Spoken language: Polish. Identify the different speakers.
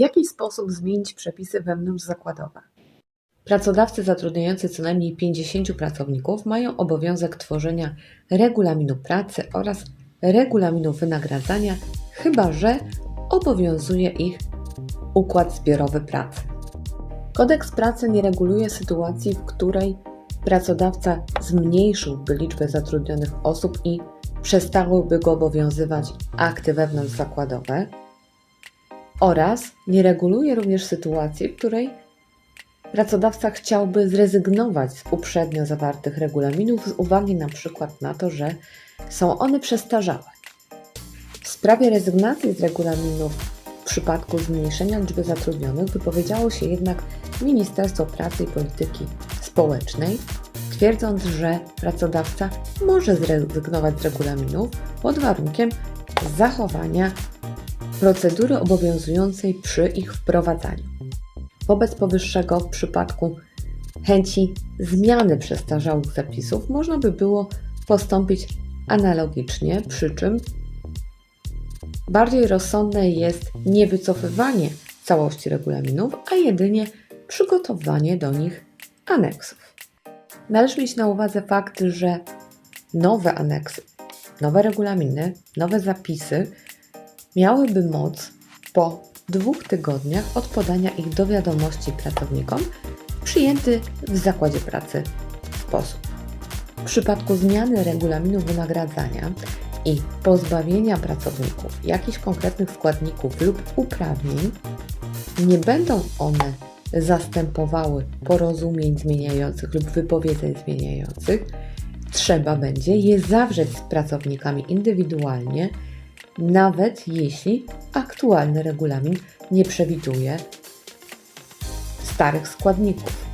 Speaker 1: W jaki sposób zmienić przepisy wewnątrzzakładowe? Pracodawcy zatrudniający co najmniej 50 pracowników mają obowiązek tworzenia regulaminu pracy oraz regulaminu wynagradzania, chyba że obowiązuje ich układ zbiorowy pracy. Kodeks pracy nie reguluje sytuacji, w której pracodawca zmniejszyłby liczbę zatrudnionych osób i przestałyby go obowiązywać akty wewnątrzzakładowe oraz nie reguluje również sytuacji, w której pracodawca chciałby zrezygnować z uprzednio zawartych regulaminów z uwagi na przykład na to, że są one przestarzałe. W sprawie rezygnacji z regulaminów w przypadku zmniejszenia liczby zatrudnionych wypowiedziało się jednak Ministerstwo Pracy i Polityki Społecznej, twierdząc, że pracodawca może zrezygnować z regulaminów pod warunkiem zachowania procedury obowiązującej przy ich wprowadzaniu. Wobec powyższego, w przypadku chęci zmiany przestarzałych zapisów, można by było postąpić analogicznie, przy czym bardziej rozsądne jest nie wycofywanie całości regulaminów, a jedynie przygotowanie do nich aneksów. Należy mieć na uwadze fakt, że nowe aneksy, nowe regulaminy, nowe zapisy miałyby moc po dwóch tygodniach od podania ich do wiadomości pracownikom przyjęty w zakładzie pracy sposób. W przypadku zmiany regulaminu wynagradzania i pozbawienia pracowników jakichś konkretnych składników lub uprawnień, nie będą one zastępowały porozumień zmieniających lub wypowiedzeń zmieniających, trzeba będzie je zawrzeć z pracownikami indywidualnie, nawet jeśli aktualny regulamin nie przewiduje starych składników.